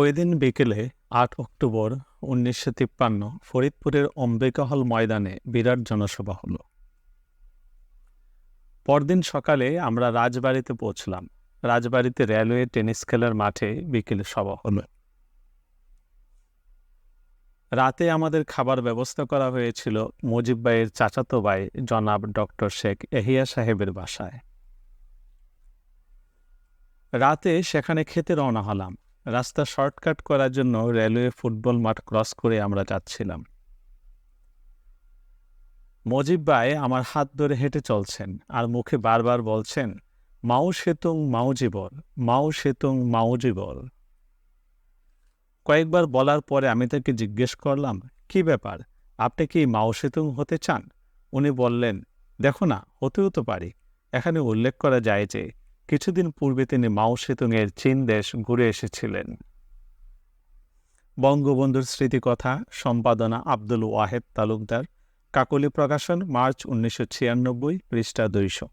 ওই দিন বিকেলে আট অক্টোবর উনিশশো তিপ্পান্ন ফরিদপুরের অম্বিকা হল ময়দানে বিরাট জনসভা হলো। পরদিন সকালে আমরা রাজবাড়িতে পৌঁছলাম। রাজবাড়িতে রেলওয়ে টেনিস খেলার মাঠে বিকেলে সভা হলো। রাতে আমাদের খাবার ব্যবস্থা করা হয়েছিল মুজিব ভাইয়ের চাচাতো ভাই জনাব ডক্টর শেখ এহিয়া সাহেবের বাসায়। রাতে সেখানে খেতে রওনা হলাম। রাস্তা শর্টকাট করার জন্য রেলওয়ে ফুটবল মাঠ ক্রস করে আমরা যাচ্ছিলাম। মজিব ভাই আমার হাত ধরে হেঁটে চলছেন আর মুখে বারবার বলছেন মাও সেতুং মাউজিবল মাও সেতুং মাউজিবল কয়েকবার বলার পরে আমি তাকে জিজ্ঞেস করলাম, কি ব্যাপার? আপনি কি মাও সেতুং হতে চান? উনি বললেন, দেখো না, হতেও তো পারি। এখানে উল্লেখ করা যায় যে কিছুদিন পূর্বে তিনি মাও সেতুংয়ের চীন দেশ ঘুরে এসেছিলেন। বঙ্গবন্ধুর স্মৃতিকথা, সম্পাদনা আব্দুল ওয়াহেদ তালুকদার, কাকলি প্রকাশন মার্চ উনিশশো ছিয়ানব্বই পৃষ্ঠা দুইশো।